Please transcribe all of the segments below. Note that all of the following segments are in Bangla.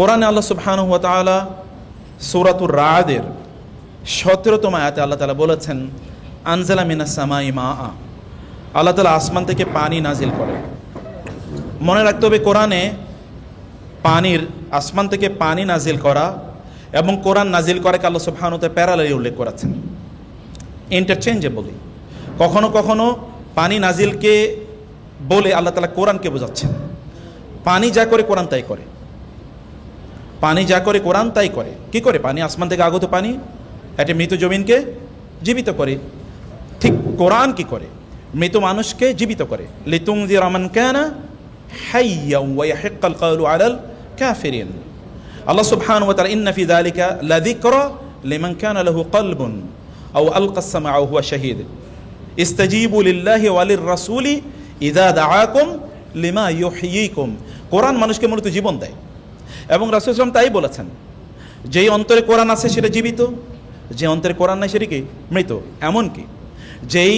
কোরআনে আল্লাহ সুবহানাহু ওয়া তাআলা সূরাতুর রাদের সতেরোতম আয়াতে আল্লাহ তাআলা বলেছেন, আনজালা মিনাস সামাই মা আল্লাহ তাআলা আসমান থেকে পানি নাজিল করে। মনে রাখতে হবে, কোরআনে পানির, আসমান থেকে পানি নাজিল করা এবং কোরআন নাজিল করাকে আল্লাহ সুবহানুতে প্যারালারি উল্লেখ করেছেন। ইন্টারচেঞ্জেবলি। কখনো কখনো পানি নাজিলকে বলে আল্লাহ তালা কোরআনকে বোঝাচ্ছেন। পানি যা করে কোরআন তাই করে। পানি যা করে কোরআন তাই করে। কি করে? পানি? আসমান থেকে আগত পানি? একটা মৃত জমিনকে জীবিত করে। ঠিক কোরআন কি করে? মৃত মানুষকে জীবিত করে। লিতুং দি রহমান কেনা আলাল কাফিরিন। আল্লাহ সুবহান ওয়া তাআলা ইন্না ফি যালিকা লাযিকরা লিমান কানা লাহু কলবুন আও আলকা সামআ হুয়া শাহীদ। ইস্তাজিবু লিল্লাহি ওয়া লির-রাসূলি ইযা দাআকুম লিমা ইউহয়িকুম কোরআন মানুষকে মূলত জীবন দেয়। এবং রাসূল সাল্লাল্লাহু তাই বলেছেন, যেই অন্তরে কোরআন আছে সেটা জীবিত, যে অন্তরে কোরআন নাই সেটা কি মৃত। এমন কি যেই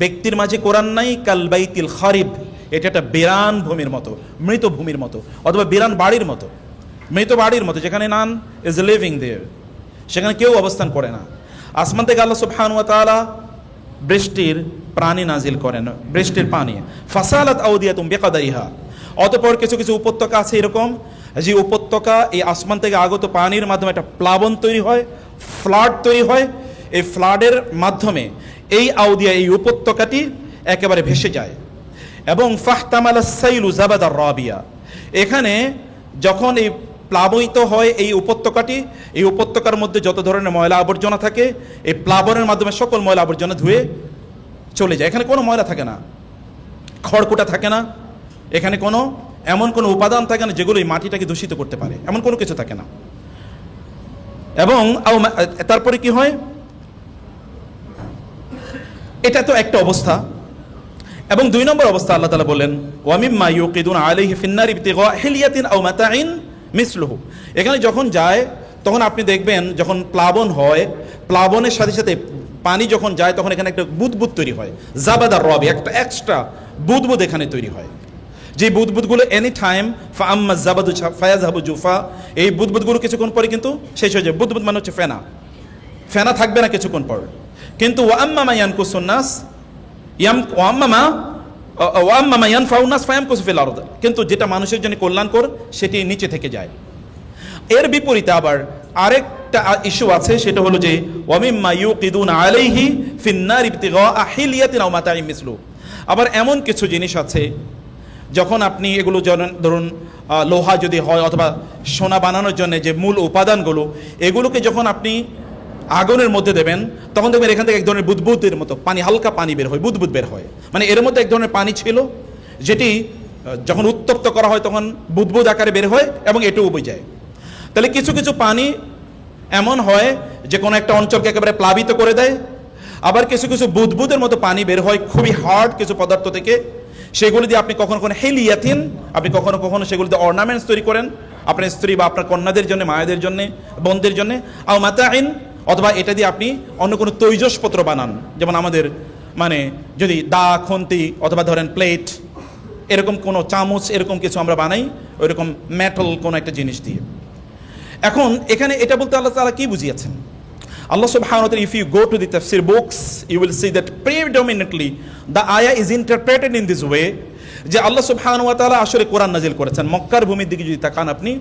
ব্যক্তির মাঝে কোরআন নাই কালবাইতিল খারিব, এটা একটা বিরান ভূমির মতো, মৃত ভূমির মতো, অথবা বিরান বাড়ির মতো, মৃত বাড়ির মতো, যেখানে নান ইজ লিভিং দেয়ার সেখানে কেউ অবস্থান করে না। আসমান থেকে আল্লাহ সুবহানাহু ওয়া তাআলা বৃষ্টির প্রাণী নাজিল করেন, বৃষ্টির পানি। ফাসালাত আউদিয়াতুম বিকাদারিহা, অতঃপর কিছু কিছু উপত্যকা আছে এরকম যে উপত্যকা এই আসমান থেকে আগত পানির মাধ্যমে একটা প্লাবন তৈরি হয়, ফ্লাড তৈরি হয়, এই ফ্লাডের মাধ্যমে এই আউদিয়া, এই উপত্যকাটি একেবারে ভেসে যায়। এবং ফাহতামাল সাইলু জাবাদার রাবিয়া। এখানে যখন এই প্লাবিত হয় এই উপত্যকাটি, এই উপত্যকার মধ্যে যত ধরনের ময়লা আবর্জনা থাকে, এই প্লাবনের মাধ্যমে সকল ময়লা আবর্জনা ধুয়ে চলে যায়। এখানে কোনো ময়লা থাকে না, খড়কুটা থাকে না। এখানে কোনো এমন কোনো উপাদান থাকে না যেগুলো এই মাটিটাকে দূষিত করতে পারে। এমন কোনো কিছু থাকে না। এবং তারপরে কি হয়? এটা তো একটা অবস্থা। এবং দুই নম্বর অবস্থা আল্লাহ তালা বলেন ওয়ামিম্মা ইউকিদুন আলাইহি ফিন্নার ইবতিগা হিলিয়াতিন আও মাতাইন মিসলুহু। এখানে যখন যায়, তখন আপনি দেখবেন যখন প্লাবন হয়, প্লাবনের সাথে সাথে পানি যখন যায়, তখন এখানে একটা বুদবুদ তৈরি হয়। জাবাদার রব, একটা এক্সট্রা বুদবুদ এখানে তৈরি হয়। যে বুদবুদগুলো এনি টাইম ফাম্মা জাবাদু ফায়াজাহাবু জুফা, এই বুদবুদগুলো কিছুক্ষণ পরে কিন্তু শেষ হয়ে যায়। বুদবুদ মানে হচ্ছে ফেনা। ফেনা থাকবে না কিছুক্ষণ পর। কিন্তু ওয়াম্মা ইয়ানকুসুন্নাস ইয়াম ওয়াম্মামা ওয়াম্মামা ইয়ানফাউনাস ফায়ামকুসু ফিল আরদ। কিন্তু যেটা মানুষের জন্য কল্যাণকর, সেটি নিচে থেকে যায়। এর বিপরীতে আবার আরেকটা ইস্যু আছে, সেটা হলো যে ওয়ামিম্মা ইউকিদুন আলাইহি ফিন্নার ইবতিগা হিলিয়াতিন আও মাতাইম মিসলু। আবার এমন কিছু জিনিস আছে যখন আপনি এগুলো ধরুন লোহা যদি হয় অথবা সোনা বানানোর জন্য যে মূল উপাদানগুলো, এগুলোকে যখন আপনি আগুনের মধ্যে দেবেন, তখন দেখবেন এখান থেকে এক ধরনের বুদবুদের মতো পানি, হালকা পানি বের হয়, বুদবুদ বের হয়। মানে এর মধ্যে এক ধরনের পানি ছিল, যেটি যখন উত্তপ্ত করা হয় তখন বুদবুদ আকারে বের হয় এবং এটুকু বই যায়। তাহলে কিছু কিছু পানি এমন হয় যে কোনো একটা অঞ্চলকে একেবারে প্লাবিত করে দেয়, আবার কিছু কিছু বুদবুদের মতো পানি বের হয়, খুবই হার্ড কিছু পদার্থ থেকে সেগুলি দিয়ে আপনি কখনো কখনো হেলিয়াথিন, আপনি কখনো কখনো সেগুলিতে অর্নামেন্টস তৈরি করেন, আপনার স্ত্রী বা আপনার কন্যাদের জন্য, মায়েদের জন্য, বোনদের জন্য। আও মাতা আইন অথবা এটা দিয়ে আপনি অন্য কোনো তৈজসপত্র বানান, যেমন আমাদের মানে যদি দা, খন্তি, অথবা ধরেন প্লেট, এরকম কোনো চামচ, এরকম কিছু আমরা বানাই, ওইরকম মেটাল কোনো একটা জিনিস দিয়ে। এখন এখানে এটা বলতে আল্লাহ তাআলা কি বুঝিয়েছেন? Allah subhanahu wa ta'ala, if you go to the tafsir books, you will see that predominantly the ayah is interpreted in this way. যে আল্লাহ সুবহানাহু ওয়া তাআলা আসলে কোরআন নাজিল করেছেন। মক্কার ভূমির দিকে যদি তাকান আপনি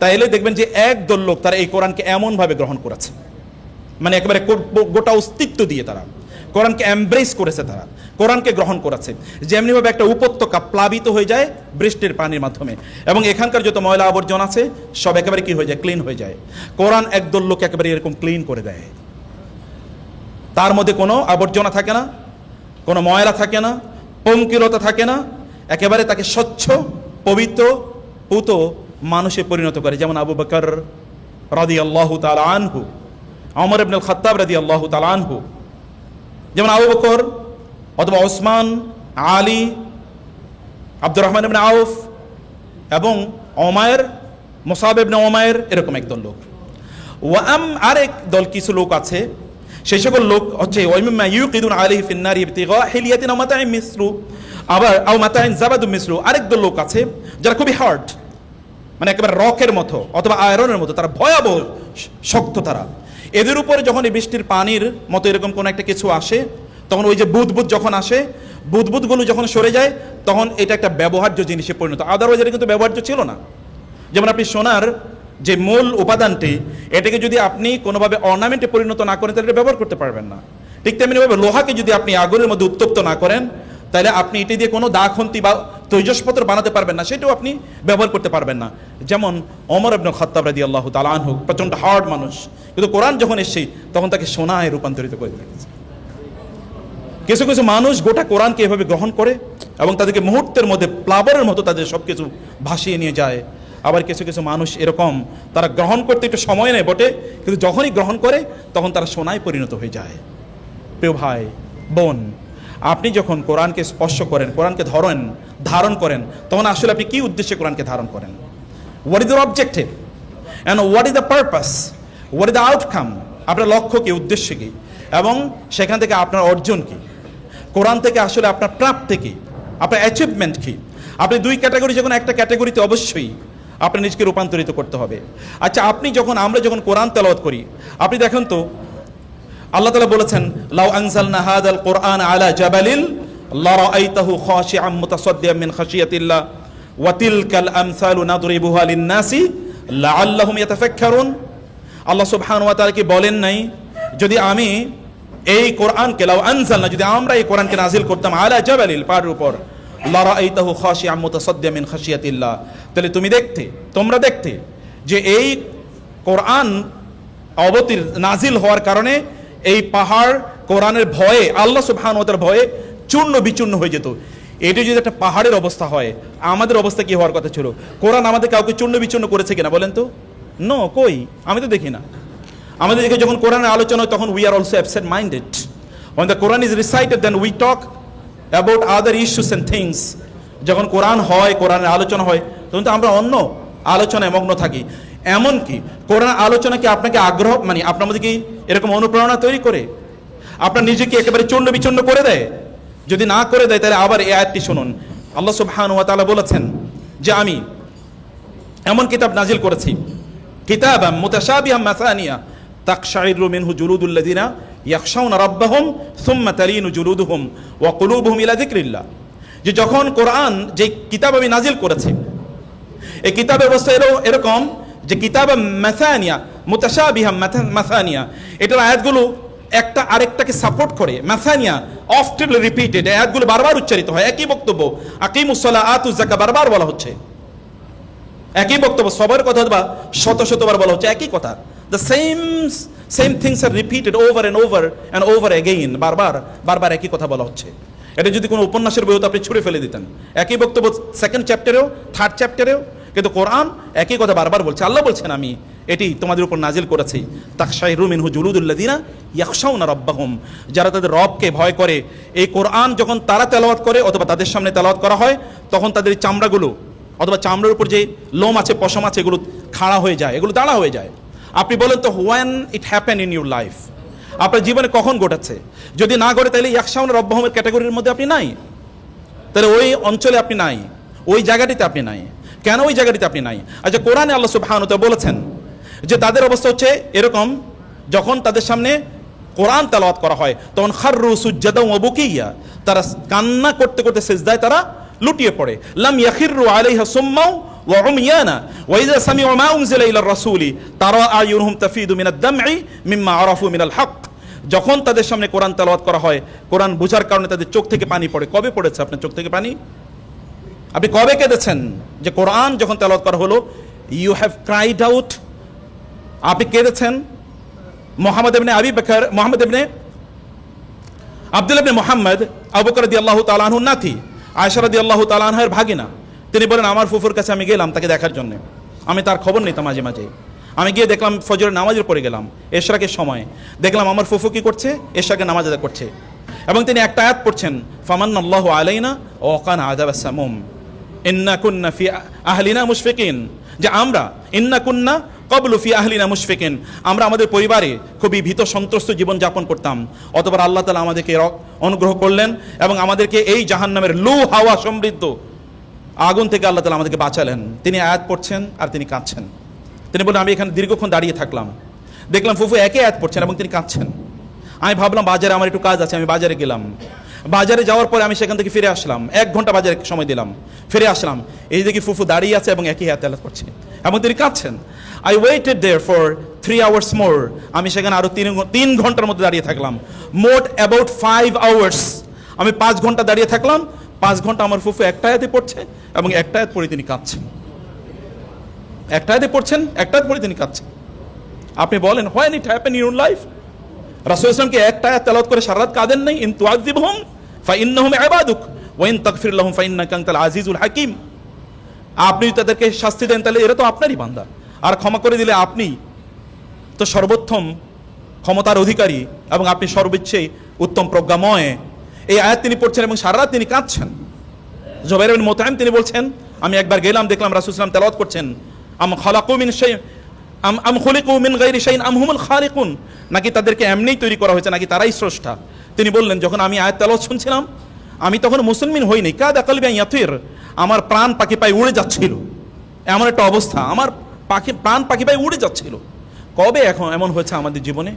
তাহলে দেখবেন যে এক দল লোক তারা এই কোরআনকে এমনভাবে গ্রহণ করেছে। মানে একেবারে গোটা অস্তিত্ব দিয়ে তারা। কোরআনকে এমব্রেস করেছে তারা। কোরআনকে গ্রহণ করেছে। যেমনিভাবে একটা উপত্যকা প্লাবিত হয়ে যায় বৃষ্টির পানির মাধ্যমে। এবং এখানকার যত ময়লা আবর্জনা আছে, সব একেবারে কি হয়ে যায়? ক্লিন হয়ে যায়। কোরআন একদল লোক একেবারে এরকম ক্লিন করে দেয়। তার মধ্যে কোনো আবর্জনা থাকে না, কোনো ময়লা থাকে না, পঙ্কিলতা থাকে না। একেবারে তাকে স্বচ্ছ, পবিত্র, পুত মানুষে পরিণত করে। যেমন আবু বকর রাদি আল্লাহ তালা আনহু আমর ইবনুল খত্তাব রাদি আল্লাহ তালা আনহু। যেমন আবু বকর অথবা ওসমান, আলী, আব্দুর রহমান ইবনে আউফ এবং ওমায়ের, মোসাব ইবনে ওমায়ের এরকম একদল লোক। ওয়াম আরেক দল কিছু লোক আছে, সেই সকল লোক হচ্ছে ওয়াইমিম্মা ইউকিদুন আলাইহি ফিন্নার ইবতিগা হিলিয়াতিন আও মাতাইন মিসলু, আবার আও মাতাইন জাবাদু মিসলু, আরেক দল লোক আছে, যারা খুবই হার্ড মানে একেবারে রকের মতো অথবা আয়রনের মতো, তারা ভয়াবহ শক্ত তারা। এদের উপরে যখন এই বৃষ্টির পানির মতো এরকম কোনো একটা কিছু আসে তখন ওই যে বুদবুদ যখন আসে, বুদবুদগুলো যখন সরে যায়, তখন এটা একটা ব্যবহার্য জিনিসে পরিণত। আদারওয়াইজ এটা কিন্তু ব্যবহার্য ছিল না। যেমন আপনি সোনার যে মূল উপাদানটি, এটাকে যদি আপনি কোনোভাবে অর্নামেন্টে পরিণত না করেন, তাহলে এটা ব্যবহার করতে পারবেন না। ঠিক তেমনিভাবে লোহাকে যদি আপনি আগুনের মধ্যে উত্তপ্ত না করেন, তাহলে আপনি এটি দিয়ে কোনো দা খন্তি বা তৈজসপত্র বানাতে পারবেন না, সেটাও আপনি ব্যবহার করতে পারবেন না। যেমন অমর আবন খত্তাব রাদি আল্লাহ তালান হোক প্রচণ্ড হার্ড মানুষ। কিন্তু কোরআন যখন এসছে, তখন তাকে সোনায় রূপান্তরিত করে দিয়েছে। কিছু কিছু মানুষ গোটা কোরআনকে এভাবে গ্রহণ করে এবং তাদেরকে মুহূর্তের মধ্যে প্লাবরের মতো তাদের সব কিছু ভাসিয়ে নিয়ে যায়। আবার কিছু কিছু মানুষ এরকম, তারা গ্রহণ করতে একটু সময় নেয় বটে, কিন্তু যখনই গ্রহণ করে, তখন তারা সোনায় পরিণত হয়ে যায়। প্রিয় ভাই, বোন, আপনি যখন কোরআনকে স্পর্শ করেন, কোরআনকে ধরেন, ধারণ করেন, তখন আসলে আপনি কি উদ্দেশ্যে কোরআনকে ধারণ করেন? What is the objective and what is the purpose what is the outcome আপনার লক্ষ্য কি, উদ্দেশ্য কি? এবং সেখান থেকে আপনার অর্জন কি? কোরআন থেকে আসলে আপনার প্রাপ্তি কি? আপনার অ্যাচিভমেন্ট কি? আপনি দুই ক্যাটাগরি যখন একটা ক্যাটাগরিতে অবশ্যই আপনার নিজকে রূপান্তরিত করতে হবে। আচ্ছা আপনি যখন, আমরা যখন কোরআন তেলাওয়াত করি, আপনি দেখেন তো, আল্লাহ তালা বলেছেন, লাউ আংসাল নাহাদ আল কোরআন আলা জাবালিল লারাআইতাহু খাশিআম মুতাসাদ্দিয়াম মিন খাশিয়াতিল্লাহ ওয়া তিলকাল আমসালু নাদরিবুহা লিন-নাসি লাআল্লাহুম ইয়াতাফাক্কারুন। আল্লাহ সুবহানাহু ওয়া তাআলা কি বলেন নাই? যদি আমি এই কোরআনকে লাউ আনজালনা, যদি আমরা এই কোরআনকে নাজিল করতাম আলা জাবালিল পাহাড়ের উপর লারাআইতাহু খাশিআম মুতাসাদ্দিয়াম মিন খাশিয়াতিল্লাহ। তাহলে তুমি দেখতে, তোমরা দেখতে যে এই কোরআন অবতীর, নাজিল হওয়ার কারণে এই পাহাড় কোরআনের ভয়ে, আল্লাহ সুবহানতার ভয়ে চূর্ণ বিচূর্ণ হয়ে যেত। এটি যদি একটা পাহাড়ের অবস্থা হয়, আমাদের অবস্থা কি হওয়ার কথা ছিল? কোরআন আমাদের কাউকে চূর্ণ বিচূর্ণ করেছে কিনা বলেন তো? নো, কই? আমি তো দেখি না। আমাদের দিকে যখন কোরআনের আলোচনা হয়, তখন we are also absent minded when the Quran is recited, then we talk about other issues and things যখন কোরআন হয়, কোরআনের আলোচনা হয়, তখন তো আমরা অন্য আলোচনায় মগ্ন থাকি। এমনকি কোরআন আলোচনা কি আপনাকে আগ্রহ মানে আপনার মধ্যে কি এরকম অনুপ্রেরণা তৈরি করে? আপনার নিজেকে একেবারে চূর্ণ বিচূর্ণ করে দেয়? যদি না করে দেয়, তাহলে আবার এই আয়াতটি শুনুন। আল্লাহ সুবহানাহু ওয়া তাআলা বলেছেন যে আমি এমন কিতাব নাজিল করেছি। কিতাবাম মুতাশাবিহাম মাসানিয়া। তাকশাইরু মিনহু জুলুদুল্লাযিনা ইয়াখশাউনা রাব্বাহুম সুম্মা তালিনু জুলুদুহুম ওয়া কুলুবুহুম ইলা যিকরিল্লাহ। যে যখন কোরআন যে কিতাব আমি নাজিল করেছি, এই কিতাবের অবস্থা এরকম যে কিতাব মাসানিয়া মুতাশাবিহাম মাসানিয়া, এটার আয়াতগুলো একটা আরেকটাকে সাপোর্ট করে। মাসানিয়া অফটেন রিপিটেড আয়াতগুলো বারবার উচ্চারিত হয়। একই বক্তব্য আকিমুসসালাহ আতু জাকা বারবার বলা হচ্ছে। একই বক্তব্য সবার কথা বা শত শতবার বলা হচ্ছে, একই কথা। The same same things are repeated over and over and over again বারবার বারবার একই কথা বলা হচ্ছে। এটা যদি কোনো উপন্যাসের বইও তো আপনি ছুঁড়ে ফেলে দিতেন। একই বক্তব্য সেকেন্ড চ্যাপ্টারেও থার্ড চ্যাপ্টারেও কিন্তু কোরআন একই কথা বারবার বলছে। আল্লাহ বলছেন, আমি এটি তোমাদের উপর নাজিল করেছি। তাকশাই রুমিন হু জুলুদুল্লাদিনা ইয়াকশাউনা রব্বাহুম। যারা তাদের রবকে ভয় করে, এই কোরআন যখন তারা তেলাওয়াত করে অথবা তাদের সামনে তেলাওয়াত করা হয়, তখন তাদের চামড়াগুলো অথবা চামড়ার উপর যে লোম আছে, পশম আছে, এগুলো খাড়া হয়ে যায়, এগুলো দাঁড়া হয়ে যায়। আপনি বলেন তো when it happen in your life আপনার জীবনে কখন ঘটেছে? যদি না ঘটে, তাহলে ইয়াকশাউন রব্বাহমের ক্যাটাগরির মধ্যে আপনি নাই। তাহলে ওই অঞ্চলে আপনি নাই, ওই জায়গাটিতে আপনি নাই। কেন ওই জায়গাটিতে আপনি নাই? আচ্ছা কোরআনে আল্লাহ সুবহানাহু বলেছেন যে তাদের অবস্থা হচ্ছে এরকম, যখন তাদের সামনে কোরআন তেলাওয়াত করা হয়, তখন খাররু সুজ্জাদা ওয়া বুকিয়া তারা কান্না করতে করতে সেজদায় তারা লুটিয়ে পড়ে। লাম ইয়াখিরু আলাইহা সুম্মাউ ওয়া ইযা সামিউ মা উনজিলা ইলার রাসূলি তারা আয়ুনহুম তাফিদু মিনাদ দামঈ মিম্মা আরাফু মিনাল হক যখন তাদের সামনে কোরআন তেলাওয়াত করা হয়, কোরআন বোঝার কারণে তাদের চোখ থেকে পানি পড়ে। কবে পড়েছে আপনার চোখ থেকে পানি? আপনি কবে কেঁদেছেন? যে কোরআন যখন তেলাওয়াত করা হলো ইউ হ্যাভ ক্রাইড আউট আপনি কেঁদেছেন? মোহাম্মদ ইবনে আবি বকর, মোহাম্মদ ইবনে আব্দুল ইবনে মোহাম্মদ, আবু বকর রাদিয়াল্লাহু তাআলা আনহু নাতি, আয়েশা রাদিয়াল্লাহু তাআলা ভাগিনা। তিনি বলেন, আমার ফুফুর কাছে আমি গেলাম তাকে দেখার জন্য। আমি তার খবর নিতাম মাঝে মাঝে। আমি গিয়ে দেখলাম ফজরের নামাজের পড়ে গেলাম, এশরাকের সময়। দেখলাম আমার ফুফু কি করছে? এশরাকের নামাজ আদা করছে। এবং তিনি একটা আয়াত পড়ছেন ফামান আল্লাহ আলাইনা ওকান কান আদাব সামুম। ইন্না কুন্না ফি আহলিনা মুশফিকিন। যে আমরা, ইন্না কুন্না কবলু ফি আহলিনা মুশফিকিন। আমরা আমাদের পরিবারে খুবই ভীত, সন্ত্রস্ত জীবন যাপন করতাম। অতবার আল্লাহ তালা আমাদেরকে অনুগ্রহ করলেন এবং আমাদেরকে এই জাহান্নামের লু হাওয়া সমৃদ্ধ আগুন থেকে আল্লাহ তালা আমাদেরকে বাঁচালেন। তিনি আয়াত পড়ছেন আর তিনি কাঁদছেন। তিনি বললেন, আমি এখানে দীর্ঘক্ষণ দাঁড়িয়ে থাকলাম। দেখলাম ফুফু একে আয়াত পড়ছেন এবং তিনি কাঁদছেন। আমি ভাবলাম, বাজারে আমার একটু কাজ আছে, আমি বাজারে গেলাম। বাজারে যাওয়ার পরে আমি সেখান থেকে ফিরে আসলাম। এক ঘণ্টা বাজারে সময় দিলাম। ফিরে আসলাম। এই দেখি ফুফু দাঁড়িয়ে আছে এবং একই হাতে করছে এবং তিনি কাঁদছেন। I waited there for three hours more আমি সেখানে আরও তিন তিন ঘণ্টার মধ্যে দাঁড়িয়ে থাকলাম। মোট অ্যাবাউট ফাইভ আওয়ার্স আমি পাঁচ ঘণ্টা দাঁড়িয়ে থাকলাম। পাঁচ ঘণ্টা আমার ফুফু একটা হাতে পড়ছে এবং একটা হাত পড়ে তিনি কাঁদছেন। একটা হাতে পড়ছেন, একটা হাত পড়ে তিনি কাঁদছেন। আপনি বলেন হয় ইট হ্যাপেন ইউর লাইফ রাসূল ইসলামকে একটা আয়াত তেলাওয়াত করে সারা রাত কাঁদেন নাই, ইন তুআযিবহুম ফাইন্নাহুম ইবাদুক ওয়া ইন তাগফির লাহুম ফাইন্নাকা আনতাল আজিজুল হাকিম। আপনি যদি তাদেরকে শাস্তি দেন, তাহলে এরা তো আপনারই বান্দা। আর ক্ষমা করে দিলে আপনি তো সর্বোত্তম ক্ষমতার অধিকারী এবং আপনি সর্বোচ্চে উত্তম প্রজ্ঞাময়। এই আয়াত তিনি পড়ছেন এবং সারা তিনি কাঁদছেন। জোবাইর বিন মোতায়েম তিনি বলছেন, আমি একবার গেলাম, দেখলাম রাসূল ইসলাম তেলাওয়াত করছেন। আম খালাকু মিন শাই আম আম খুলিকু মিন গায়রি শাইইন, আম হুমুল খালিকুন। নাকি তাদেরকে এমনিই তৈরি করা হয়েছে, নাকি তারাই স্রষ্টা? তিনি বললেন, যখন আমি আয়াত তেলাওয়াত শুনছিলাম, আমি তখন মুসলমান হইনি। কাদ আকালবি ইয়াতির, আমার প্রাণ পাখি পায়ে উড়ে যাচ্ছিল। এমন একটা অবস্থা, আমার পাখি, প্রাণ পাখি পায়ে উড়ে যাচ্ছিল। কবে এখন এমন হয়েছে আমাদের জীবনে?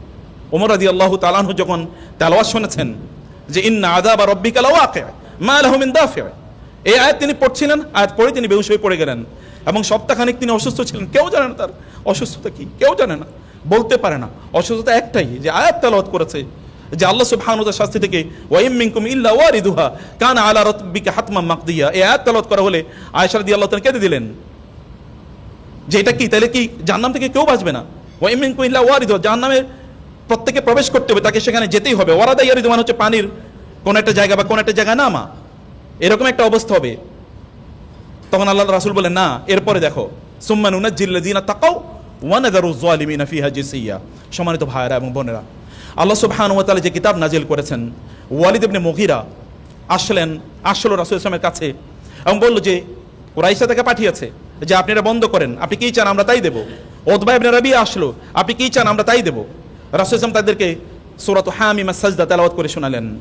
ওমর রাদি আল্লাহ তালানহু যখন তেলাওয়াত শুনেছেন যে ইন্না আযাবা রাব্বিকা লাওয়াকি মা লাহু মিন দাফি। এই আয়াত তিনি পড়ছিলেন, আয়াত পড়ে তিনি বেহুশ হয়ে পড়ে গেলেন। এবং সপ্তাহখানিক তিনি অসুস্থ ছিলেন। কেউ জানে না তার অসুস্থতা কি, কেউ জানে না, বলতে পারে না। অসুস্থতা একটাই, যে আয়াত তেলাওয়াত করেছে, যে আল্লাহ সুবহানাহু ওয়া শাস্তি থেকে, ওয়াইম মিনকুম ইল্লা ওয়ারিদুহা, কানা আলা রাব্বিকা হাতমান মাকদিয়া। এই আয়াত তেলাওয়াত করা হলে আয়েশা রাদিয়াল্লাহু তাআলা কেঁদে দিলেন। যে এটা কি, তাহলে কি জাহান্নাম থেকে কেউ বাঁচবে না? ওয়াইম মিনকুম ইল্লা ওয়ারিদুহা, জাহান্নামের প্রত্যেকে প্রবেশ করতে হবে, তাকে সেখানে যেতেই হবে। ওয়ারাদা ইয়ারিদু মানে হচ্ছে পানির কোন একটা জায়গা বা কোন একটা জায়গায় নামা এরকম একটা অবস্থা হবে। তখন আল্লাহ রাসুল বলেন না, এরপরে দেখো সুম্মান উনাজ্জিল্লাযিনা তাকাও ওয়া নাযারু যালিমিনা ফিহা জিসিয়া। সম্মানিত ভাইরা এবং বোনেরা, আল্লাহ সুবহানাহু ওয়া যে কিতাব নাজিল করেছেন, ওয়ালিদ ইবনে মুগীরা আসলেন, আসলো রাসূল ইসলামের কাছে এবং বলল যে কুরাইশা তাকে পাঠিয়েছে যে, আপনি এটা বন্ধ করেন, আপনি কি চান আমরা তাই দেব? ওতবা ইবনে রাবি আসলো, আপনি কি চান আমরা তাই দেব? রাসূল ইসলাম তাদেরকে সূরাত হামিমা সাজদা তেলাওয়াত করে শোনালেন।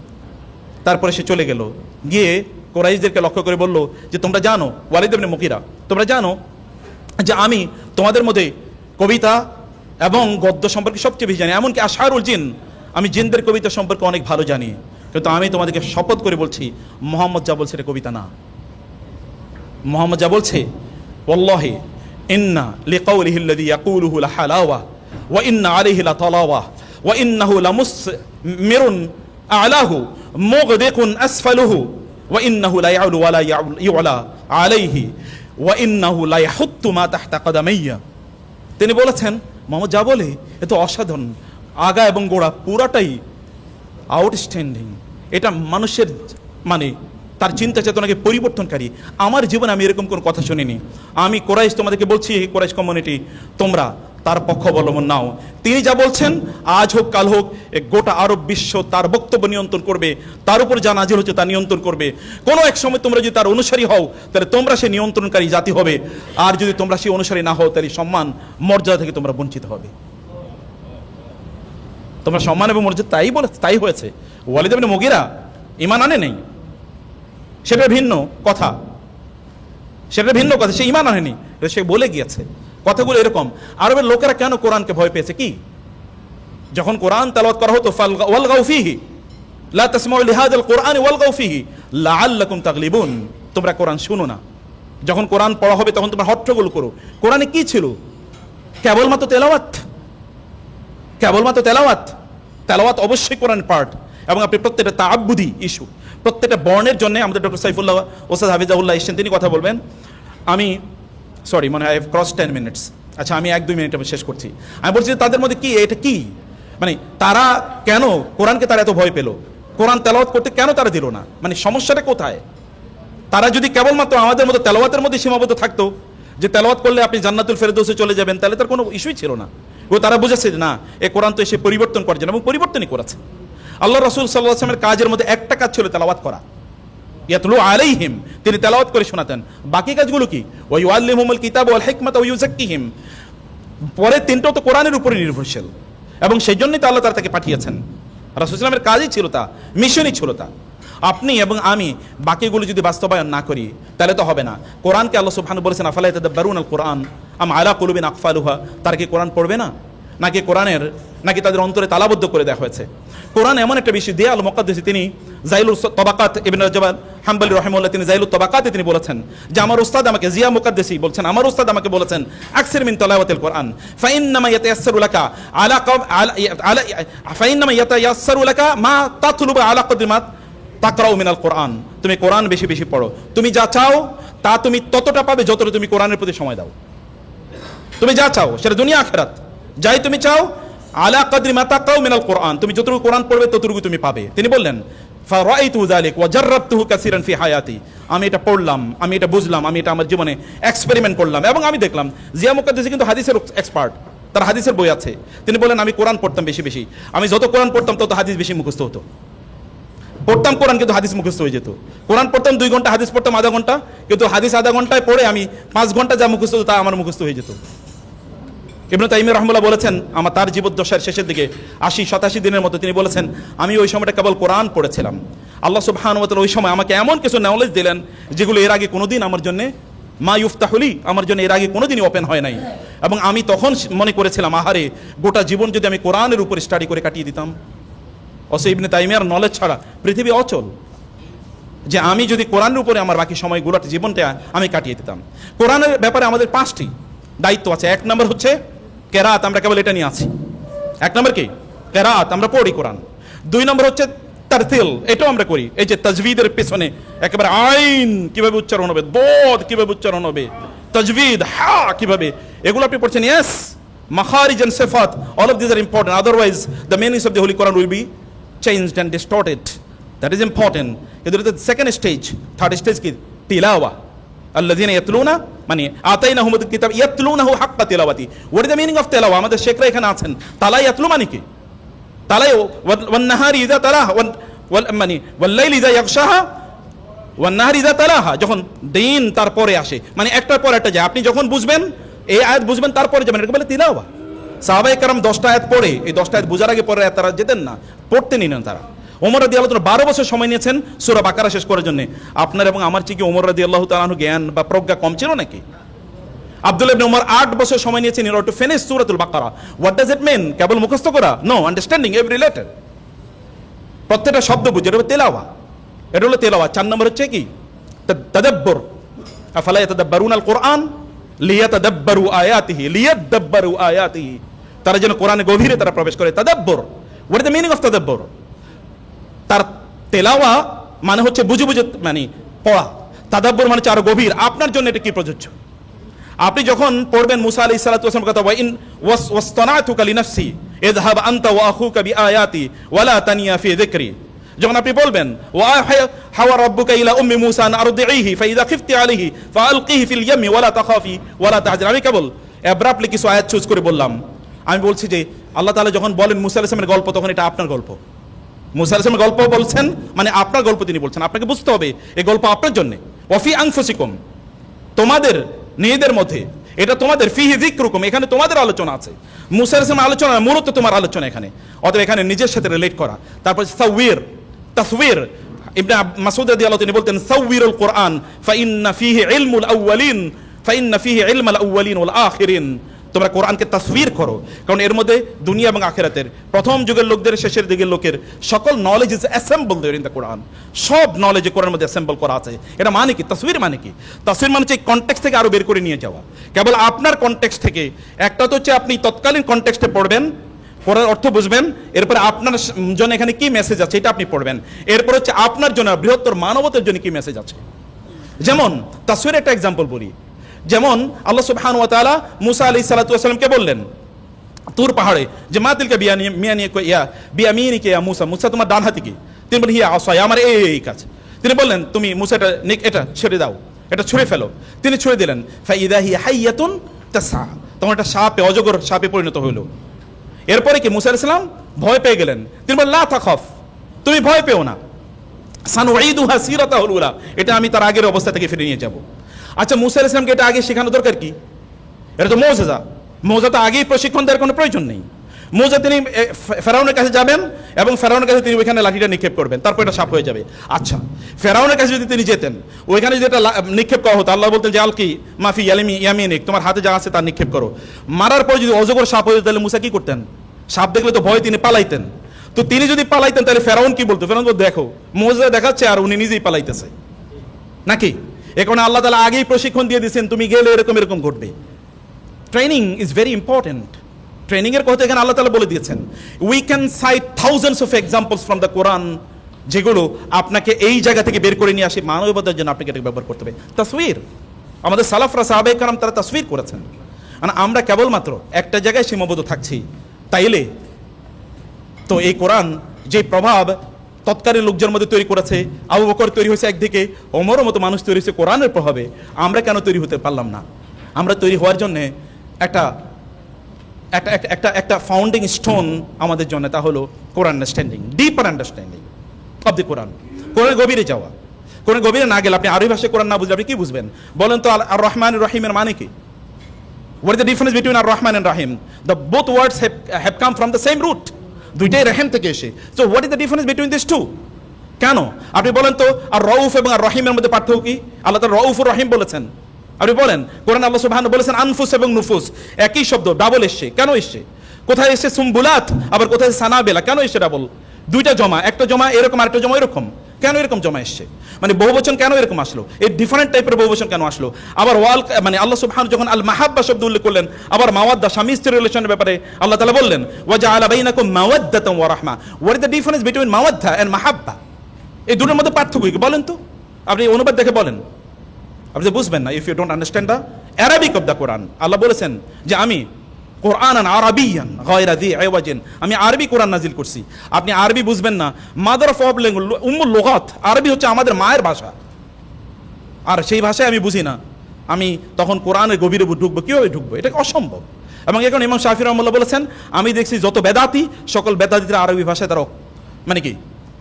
তারপরে সে চলে গেল। গিয়ে কোরাইশদেরকে লক্ষ্য করে বলল যে, তোমরা জানো, ওয়ালিদ মুকিরা তোমরা জানো যে আমি তোমাদের মধ্যে কবিতা এবং গদ্য সম্পর্কে সবচেয়ে বেশি জানি, এমনকি আশারুল জিন, আমি জিনদের কবিতা সম্পর্কে অনেক ভালো জানি। কিন্তু আমি তোমাদেরকে শপথ করে বলছি, মোহাম্মদ যা বলছে এটা কবিতা না। মোহাম্মদ যা বলছে ওল্লাহি ইন্না লিকাউলিহি আল্লাযী ইয়াকুলুহু লাহালাওয়া ওয়া ইন্না আলাইহি লাতালাওয়া ওয়া আলাহু ওয়া লা ওয়া লা লা মা তিনি বলেছেন মোহাম্মদ যা বলে, এ তো অসাধারণ। আগা এবং গোড়া পুরাটাই আউটস্ট্যান্ডিং এটা মানুষের মানে তার চিন্তা চেতনাকে পরিবর্তনকারী। আমার জীবনে আমি এরকম কোনো কথা শুনিনি। আমি কোরাইশ তোমাদেরকে বলছি, কোরাইশ কমিউনিটি তোমরা তার পক্ষ অবলম্বন নাও। তিনি যা বলছেন, আজ হোক, কাল হোক গোটা আরব বিশ্ব তার বক্তব্য নিয়ন্ত্রণ করবে। তার উপর যা নাজির হচ্ছে তা নিয়ন্ত্রণ করবে। কোনো এক সময় তোমরা যদি তার অনুসারী হও, তাহলে তোমরা সে নিয়ন্ত্রণকারী জাতি হবে। আর যদি তোমরা সেই অনুসারী না হও, তাহলে সম্মান, মর্যাদা থেকে তোমরা বঞ্চিত হবে। তোমরা সম্মান এবং মর্যাদা তাই বলে, তাই হয়েছে। ওয়ালিদ ইবনে মুগীরা ইমান আনে নেই। সেটা ভিন্ন কথা। সেটা ভিন্ন কথা, সে ইমান আনেনি। সে বলে গিয়েছে। কথাগুলো এরকম। আরবের লোকেরা কেন কোরআনকে ভয় পেয়েছে কি? যখন কোরআন তেলাওয়াত করা হতো, ফাল ওয়ালগাউ ফিহি, লা তাসমাউ লিহাদাল কোরআন ওয়ালগাউ ফিহি, লাআল্লাকুম তাগলিবুন। তোমরা কোরআন শুনো না। যখন কোরআন পড়া হবে, তখন তোমরা হট্টগোল করো। কোরআনে কি ছিল? কেবলমাত্র তেলাওয়াত। কেবলমাত্র তেলাওয়াত। তেলাওয়াত অবশ্যই কোরআন পার্ট এবং আপনি প্রত্যেকটা তাআব্বুদি ইস্যু, প্রত্যেকটা বর্ণের জন্য আমাদের ডক্টর সাইফুল্লাহ ওসাদ হাফিজাউল্লাহ এসেছেন, তিনি কথা বলবেন। আমি সরি মনে হয় ক্রস টেন মিনিটস আচ্ছা আমি এক, দুই মিনিট শেষ করছি। আমি বলছি যে তাদের মধ্যে কি, এটা কি? মানে তারা কেন কোরআনকে তারা এত ভয় পেল? কোরআন তেলাওয়াত করতে কেন তারা দিল না? মানে সমস্যাটা কোথায়? তারা যদি কেবলমাত্র আমাদের মতো তেলাওয়াতের মধ্যে সীমাবদ্ধ থাকতো, যে তেলাওয়াত করলে আপনি জান্নাতুল ফেরদৌসে চলে যাবেন, তাহলে তার কোনো ইস্যুই ছিল না। ও তারা বুঝেছে যে না, এ কোরআন তো এসে পরিবর্তন করছেন এবং পরিবর্তনই করেছে। আল্লাহ রসুল সাল্লাহ আসলামের কাজের মধ্যে একটা কাজ ছিল তেলাওয়াত করা। ইয়াতলু আলাইহিম, তিনি তেলাওয়াত করে শোনাতেন। বাকি কাজগুলো কি? ওই ওয়াল্লিমুল কিতাব ওয়াল হিকমাত ওয়া ইউজাক্কিহিম পরে তিনটাও তো কোরআনের উপরে নির্ভরশীল। এবং সেই জন্যই তো আল্লাহ তারা তাকে পাঠিয়েছেন। রাসূল ইসলামের কাজই ছিল তা, মিশনই ছিল তা। আপনি এবং আমি বাকিগুলো যদি বাস্তবায়ন না করি, তাহলে তো হবে না। কোরআনকে আল্লাহ সুবহান বলেছেন আফালাই বারুন আল কোরআন আম আলা কুলুবিন আকফালুহা? তারা কি কোরআন পড়বে না? নাকি কোরআনের, নাকি তাদের অন্তরে তালাবদ্ধ করে দেওয়া হয়েছে? কোরআন এমন একটা বিষয় দিয়ে আল তিনি জাইলুল তবাকাত ইবিন রাজাবাদ হাম্বালি রহমুল্লাহ তিনি জাইলুল তবাকাতে তিনি বলেছেন, যে আমার উস্তাদ আমাকে, জিয়া মুকাদ্দেসি বলছেন, আমার উস্তাদ আমাকে বলেছেন, আকসির মিন তলাওয়াতিল কোরআন, ফাইন্নামা ইয়াতায়াসসারু লাকা আলা কব আলা, ফাইন্নামা ইয়াতায়াসসারু লাকা মা তাতলুবু আলা কদরি মা তাকরাউ মিনাল কোরআন। তুমি কোরআন বেশি বেশি পড়ো। তুমি যা চাও, তা তুমি ততটা পাবে যতটা তুমি কোরআনের প্রতি সময় দাও। তুমি যা চাও, সেটা দুনিয়া, আখেরাত। যাই তুমি চাও, আলা কাদরি মাতা কাউ মিনাল কোরআন। তুমি যতটুকু কোরআন পড়বে ততটুকু তুমি পাবে। তিনি বললেন ফি হায়াতি। আমি এটা পড়লাম, আমি এটা বুঝলাম, আমি এটা আমার জীবনে এক্সপেরিমেন্ট করলাম। এবং আমি দেখলাম, জিয়া মুকাদ্দিসি কিন্তু হাদিসের এক্সপার্ট তার হাদিসের বই আছে। তিনি বলেন আমি কোরআন পড়তাম বেশি বেশি। আমি যত কোরআন পড়তাম, তত হাদিস বেশি মুখস্থ হতো। পড়তাম কোরআন, কিন্তু হাদিস মুখস্থ হয়ে যেত। কোরআন পড়তাম দুই ঘণ্টা, হাদিস পড়তাম আধা ঘণ্টা, কিন্তু হাদিস আধা ঘন্টায় পড়ে আমি পাঁচ ঘণ্টা যা মুখস্থ হতো তা আমার মুখস্থ হয়ে যেত। ইবনু তাইমি রহমুল্লাহ বলেছেন, আমার তার জীবদ্দশার শেষের দিকে, আশি, সাতাশি দিনের মতো তিনি বলেছেন, আমি ওই সময়টা কেবল কোরআন পড়েছিলাম। আল্লাহ সুবহান ওই সময় আমাকে এমন কিছু নলেজ দিলেন, যেগুলো এর আগে কোনোদিন আমার জন্য, মা ইউফতাহলি, আমার জন্য এর আগে কোনোদিনই ওপেন হয় নাই। এবং আমি তখন মনে করেছিলাম, আহারে, গোটা জীবন যদি আমি কোরআনের উপর স্টাডি করে কাটিয়ে দিতাম। অসে ইবনে তাইমিয়ার নলেজ ছাড়া পৃথিবী অচল। যে আমি যদি কোরআনের উপরে আমার বাকি সময় সময়গুলোতে জীবনটা আমি কাটিয়ে দিতাম। কোরআনের ব্যাপারে আমাদের পাঁচটি দায়িত্ব আছে। এক নম্বর হচ্ছে কেরাত, আমরা কেবল এটা নিয়ে আছি। এক নম্বর কি? কেরাত, আমরা পড়ি কোরআন। দুই নম্বর হচ্ছে তারতিল, এটাও আমরা করি। এই যে তাজবিদের পেছনে একেবারে আইন কীভাবে উচ্চারণ হবে, বোধ কীভাবে উচ্চারণ হবে, তাজবিদ, হা কীভাবে, এগুলো আপনি পড়ছেন ইয়েস মাখারিজ and সেফাত all of this are important otherwise the meanings of the holy Quran will be changed and distorted that is important এদের সেকেন্ড স্টেজ থার্ড স্টেজ কি তিলাওয়া আল্লাদিন ইয়াতলুনা মানে আতাই আতাইনাহুম কিতাব ইয়াতলুনাহু হাক্কা তিলাওয়াতি। What is the meaning of তিলাওয়া আমাদের শেখরা এখানে আছেন। তালা ইয়াতলু মানে কি? তালাই ওয়ান নাহারি ইযা তালাহা ওয়াল মানে ওয়াল লাইলি ইযা ইয়াগশাহা, ওয়ান নাহারি ইযা তালাহা। যখন দিন তারপরে আসে মানে একটার পর একটা যায়। আপনি যখন বুঝবেন, এই আয়াত বুঝবেন, তারপরে যাবেন। এটাকে বলে তিলাওয়া। সাহাবাই কারাম দশটা আয়াত পড়ে, এই দশটা আয়াত বোঝার আগে পরে তারা যেতেন না, পড়তে নিলেন তারা। ওমর রাদি আল্লাহ বারো বছর সময় নিয়েছেন সুরা বাকারা শেষ করার জন্য। আপনার এবং আমার চেয়ে কি ওমর রাদি আল্লাহ তালাহ জ্ঞান বা প্রজ্ঞা কম ছিল নাকি? আব্দুল ইবনে ওমর আট বছর সময় নিয়েছেন ইন টু ফিনিশ সূরাতুল বাকারা। হোয়াট ডাজ ইট মিন কেবল মুখস্থ করা? নো আন্ডারস্ট্যান্ডিং এভরি লেটার প্রত্যেকটা শব্দ বুঝে। এটা তেলাওয়া। এটা হলো তেলাওয়া। চার নম্বর হচ্ছে কি? তাদাব্বর। আফালা ইয়াতাদাব্বারুন আল কোরআন লিয়াতাদাব্বারু আয়াতিহি। লিয়াদাব্বারু আয়াতিহি। তারা যেন কোরআনে গভীরে তারা প্রবেশ করে। তাদাব্বর। What is the meaning of তাদাব্বর? তার তেলাওয়া মানে হচ্ছে বুঝে বুঝে মানে পড়া। তাদাব্বর মানে হচ্ছে আরও গভীর। আপনার জন্য এটা কি প্রযোজ্য? আপনি যখন পড়বেন মুসা আলাইহিস সালাতু ওয়াসালাম কথা, ওয়া ইন ওয়াস, ওয়াসতানাতুকা লিনাফসি, ইযহাব আনতা ওয়া আখুকা বিআয়াতি ওয়ালা তানিয়া ফি যিকরি। যখন আপনি বলবেন, ওয়া হাওয়া রাব্বুকা ইলা উম্মি মুসা আন আরদিহি ফাইদা খিফতি আলাইহি ফাআলকিহি ফিল ইয়ামি ওয়ালা তাখাফি ওয়ালা তাহজান আমি কেবল অ্যাব্রাপ্টলি কিছু আয়াত চুজ করে বললাম। আমি বলছি যে, আল্লাহ তাআলা যখন বলেন মুসা আলাইহিস সালামের গল্প, তখন এটা আপনার গল্প। মুসা আলাইহিস সালামের গল্প বলছেন মানে আপনার গল্প তিনি বলছেন, আপনাকে বুঝতে হবে এই গল্প আপনার জন্য। ওয়াফি আনফুসিকুম, তোমাদের নিজেদের মধ্যে, এটা তোমাদের, ফিহি যিকরুকুম, এখানে তোমাদের আলোচনা আছে। মুসা আলোচনা মূলত তোমার আলোচনা এখানে। অতএব এখানে নিজের সাথে রিলেট করা। তারপর সাউইর তাসওয়ির, ইবনে মাসউদ রাদিয়াল্লাহু তিনি বলতেন সাউইরুল কোরআন, ফাইন্না ফিহি ইলমুল আউয়ালিন ফাইন্না ফিহি ইলমাল আউয়ালিন ওয়াল আখিরিন। তোমরা কোরআনকে তাসবির করো। কারণ এর মধ্যে দুনিয়া এবং আখেরাতের প্রথম যুগের লোকদের, শেষের দিকের লোকের সকল knowledge is assemble there in the Quran সব নলেজ কোরআনের মধ্যে অ্যাসেম্বল করা আছে। এটা মানে কি? তাসবির মানে কি? তাসবির মানে হচ্ছে কনটেক্সট থেকে আরও বের করে নিয়ে যাওয়া। কেবল আপনার কনটেক্সট থেকে, একটা তো হচ্ছে আপনি তৎকালীন কনটেক্সটে পড়বেন, পড়ার অর্থ বুঝবেন, এরপরে আপনার জন্য এখানে কি মেসেজ আছে এটা আপনি পড়বেন। এরপর হচ্ছে আপনার জন্য বৃহত্তর মানবতার জন্য কি মেসেজ আছে? যেমন তাসবির একটা এক্সাম্পল বলি। যেমন আল্লাহ সুবহান ওয়া তাআলা মুসা আলাইহিস সালাতু ওয়াসালামকে বললেন, তুর পাহাড়ে যে মা তিলকা বিয়া নিয়ে, মিয়া নিয়ে ইয়া, বিয়া মিনি কে, ইয়া মুসা মুসা তোমার ডান হাতে কি? তিনি বলেন হিয়া আসায়, আমার এই এই কাজ। তিনি বললেন, তুমি মুসা এটা নিক, এটা ছেড়ে দাও, এটা ছুঁড়ে ফেলো। তিনি ছুঁড়ে দিলেন ফাইদা হিয়া হাইয়াতুন তাসা তখন একটা সাপে, অজগর সাপে পরিণত হইল। এরপরে কি মুসা আলাইহিস সালাম ভয় পেয়ে গেলেন। তিনি বললেন, লা তাখাফ, তুমি ভয় পেও না। সানুঈদুহা সিরাতাহুল উলা, এটা আমি তার আগের অবস্থা থেকে ফিরে নিয়ে যাব। আচ্ছা মুসা আলাইহিস সালামকে এটা আগে শেখানো দরকার কি? এটা তো মৌজাজা। মৌজা তো আগেই প্রশিক্ষণ দেওয়ার কোনো প্রয়োজন নেই। মৌজা তিনি ফেরাউনের কাছে যাবেন এবং ফেরাউনের কাছে তিনি ওইখানে লাঠিটা নিক্ষেপ করবেন। তারপর এটা সাপ হয়ে যাবে। আচ্ছা ফেরাউনের কাছে যদি তিনি যেতেন, ওইখানে যদি এটা নিক্ষেপ করা হতো, আল্লাহ বলতেন যে আলকি মাফি, ইয়ালিমি, ইয়ামিনিক, তোমার হাতে যা আছে তার নিক্ষেপ করো। মারার পর যদি অজগর সাপ হয়ে তাহলে মুসা কি করতেন? সাপ দেখলে তো ভয় তিনি পালাইতেন। তো তিনি যদি পালাইতেন, তাহলে ফেরাউন কি বলতো? ফেরাউন দেখো মোজা দেখাচ্ছে আর উনি নিজেই পালাইতেছে। নাকি? এ কারণে আল্লাহ তালা আগেই প্রশিক্ষণ দিয়ে দিচ্ছেন তুমি গেলে এরকম এরকম ঘটবে। Training is very important training এর কথা এখানে আল্লাহ তালা বলে দিয়েছেন। We can cite thousands of examples from the Quran যেগুলো আপনাকে এই জায়গা থেকে বের করে নিয়ে আসে, মানবতার জন্য আপনাকে এটাকে ব্যবহার করতে হবে। তসবির। আমাদের সালাফরা সাহাবে কারাম তারা তসবির করেছেন। আর আমরা কেবলমাত্র একটা জায়গায় সীমাবদ্ধ থাকছি। তাইলে তো এই কোরআন যে প্রভাব তৎকালীন লোকজনের মধ্যে তৈরি করেছে আবু বকর তৈরি হয়েছে একদিকে ওমরের মতো মানুষ তৈরি হয়েছে কোরআনের প্রভাবে। আমরা কেন তৈরি হতে পারলাম না? আমরা তৈরি হওয়ার জন্য একটা একটা একটা- একটা ফাউন্ডিং স্টোন আমাদের জন্য তা হলো Quran understanding deeper understanding of the Quran কোরআনের গভীরে যাওয়া। কোরআন গভীরে না গেলে আপনি আরবি ভাষায় কোরআন না বুঝলে আপনি কি বুঝবেন? বলেন তো আর রহমান রহিমের মানে কি? What is the difference between Ar-Rahman and Rahim? The both words have, have come from the same root. দুইটাই রেহেম থেকে এসে। So what is the difference between this two কেন? আপনি বলেন তো, আর রউফ এবং আর রহিমের মধ্যে পার্থক্য কি? আল্লাহ তার রউফ রহিম বলেছেন। আপনি বলেন, কোরআন আল্লাহ সুবহান বলেছেন, আনফুস এবং নুফুস, একই শব্দ ডাবল এসছে। কেন এসছে? কোথায় এসছে সুম্বুলাত, আবার কোথায় সানাবেলা? কেন এসছে ডাবল দুইটা জমা, একটা জমা এরকম, আরেকটা জমা এরকম। কেন এরকম জমা এসছে? মানে বহুবচন কেন এরকম আসলো? এই ডিফারেন্ট টাইপের বহুবচন কেন আসলো? আবার ওয়াল মানে আল্লাহ সুবহান যখন আল মাহাব্বা শব্দ উল্লেখ করলেন, আবার মাওয়াদ্দা স্বামী স্ত্রীর রিলেশনের ব্যাপারে আল্লাহ তালা বললেন ওয়াজা আলা বাইনাকুম মাওয়াদ্দাতাম ওয়া রাহমা। What is the difference between মাওয়াদ্দা and মাহাব্বা? এই দুটোর মধ্যে পার্থক্য কি? বলেন তো। আপনি অনুবাদ দেখে বলেন। আপনি বুঝবেন না if you don't understand the Arabic of the Quran Allah বলেছেন যে আমি কোরআন আরবিয়ান গয়রা দি আমি আরবি কোরআন নাজিল করছি। আপনি আরবি বুঝবেন না। মাদার অফ অফ ল্যাঙ্গুয়েজ উম্মুল আরবি হচ্ছে আমাদের মায়ের ভাষা। আর সেই ভাষায় আমি বুঝি না। আমি তখন কোরআনের গভীরে ঢুকবো, কীভাবে ঢুকবো? এটা অসম্ভব। এবং এখন ইমাম শাফি রহমুল্লাহ বলেছেন, আমি দেখছি যত বেদাতি, সকল বেদাতিরা আরবি ভাষায় তারা মানে কি?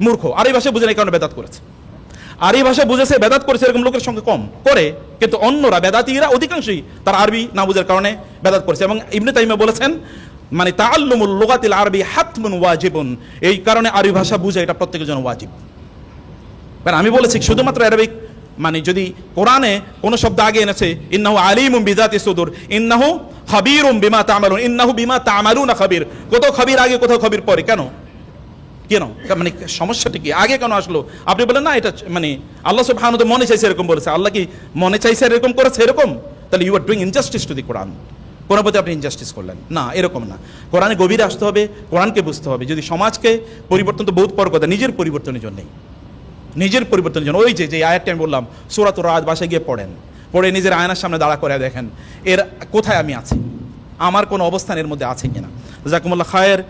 মূর্খ। আরবি ভাষায় বুঝে না এই কারণে বেদাত করেছে। আরবি ভাষা বুঝেছে বেদাত করেছে এরকম লোকের সঙ্গে কম করে, কিন্তু অন্যরা, বেদাতিরা অধিকাংশই তার আরবি না বুঝার কারণে বেদাত করেছে। এবং ইবনে তাইমা বলেছেন মানে তাআল্লুমুল লুগাতিল আরবি হাতমুন ওয়াজিবুন। এই কারণে আরবি ভাষা বুঝা এটা প্রত্যেকের জন্য ওয়াজিব। কারণ আমি বলেছি, শুধুমাত্র অ্যারাবিক মানে যদি কোরআনে কোনো শব্দ আগে এনেছে, ইন্নাহু আলিমুম বিজাতি সুদুর, ইন্নাহু খাবীরুম বিমা তা'মালুন, ইন্নাহু বিমা তা'মালুনা খাবীর। কোথাও খাবীর আগে, কোথাও খাবীর পরে, কেন? কেন মানে সমস্যাটা কি? আগে কেন আসলো? আপনি বলেন, না, এটা মানে আল্লাহ সব তো মনে চাইছে এরকম বলেছে। আল্লাহ কি মনে চাইছে এরকম করেছে এরকম? তাহলে you are doing injustice to the Quran Quran প্রতি আপনি ইনজাস্টিস করলেন। না, এরকম না। কোরআনে গভীরে আসতে হবে, কোরআনকে বুঝতে হবে। যদি সমাজকে পরিবর্তন তো বহুত পর কথা নিজের পরিবর্তনের জন্যই। নিজের পরিবর্তনের জন্য। ওই যে যে আয়াতটা আমি বললাম, সুরাত রাত বাসায় গিয়ে পড়েন। পড়ে নিজের আয়নার সামনে দাঁড়া করে দেখেন, এর কোথায় আমি আছি? আমার কোনো অবস্থান এর মধ্যে আছে কিনা? জাকুমুল্লাহ খায়ের।